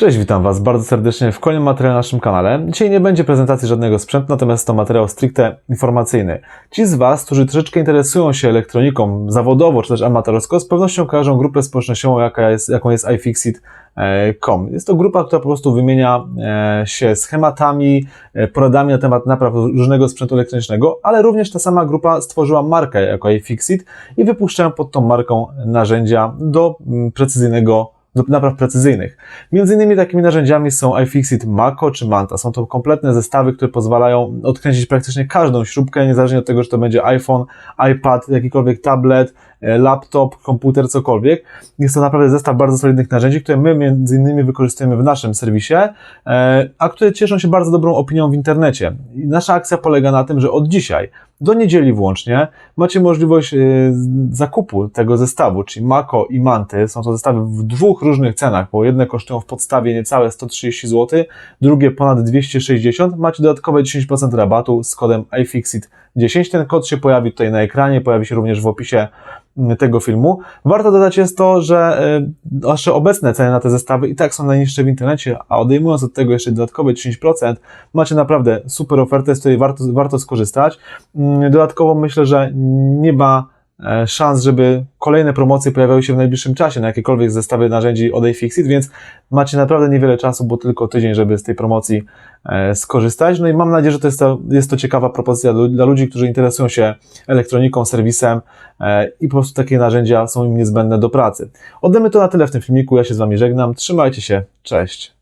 Cześć, witam Was bardzo serdecznie w kolejnym materiale na naszym kanale. Dzisiaj nie będzie prezentacji żadnego sprzętu, natomiast to materiał stricte informacyjny. Ci z Was, którzy troszeczkę interesują się elektroniką zawodowo czy też amatorsko, z pewnością kojarzą grupę społecznościową, jaka jest, jaką jest iFixit.com. Jest to grupa, która po prostu wymienia e, się schematami, e, poradami na temat napraw różnego sprzętu elektronicznego, ale również ta sama grupa stworzyła markę jako iFixit i wypuszczają pod tą marką narzędzia do mm, precyzyjnego do napraw precyzyjnych. Między innymi takimi narzędziami są iFixit Mako czy Manta. Są to kompletne zestawy, które pozwalają odkręcić praktycznie każdą śrubkę, niezależnie od tego, czy to będzie iPhone, iPad, jakikolwiek tablet, e, laptop, komputer, cokolwiek. Jest to naprawdę zestaw bardzo solidnych narzędzi, które my między innymi wykorzystujemy w naszym serwisie, e, a które cieszą się bardzo dobrą opinią w internecie. I nasza akcja polega na tym, że od dzisiaj do niedzieli włącznie macie możliwość e, zakupu tego zestawu, czyli Mako i Manty. Są to zestawy w dwóch różnych cenach, bo jedne kosztują w podstawie niecałe 130 zł, drugie ponad 260. Macie dodatkowe 10% rabatu z kodem iFixit10. Ten kod się pojawi tutaj na ekranie, pojawi się również w opisie tego filmu. Warto dodać jest to, że e, nasze obecne ceny na te zestawy i tak są najniższe w internecie, a odejmując od tego jeszcze dodatkowe 10%, macie naprawdę super ofertę, z której warto, warto skorzystać. Mm, Dodatkowo myślę, że nie ma szans, żeby kolejne promocje pojawiały się w najbliższym czasie na jakiekolwiek zestawy narzędzi od iFixit, więc macie naprawdę niewiele czasu, bo tylko tydzień, żeby z tej promocji e, skorzystać. No i mam nadzieję, że to jest to, jest to ciekawa propozycja dla, dla ludzi, którzy interesują się elektroniką, serwisem e, i po prostu takie narzędzia są im niezbędne do pracy. Oddamy to na tyle w tym filmiku. Ja się z Wami żegnam. Trzymajcie się. Cześć.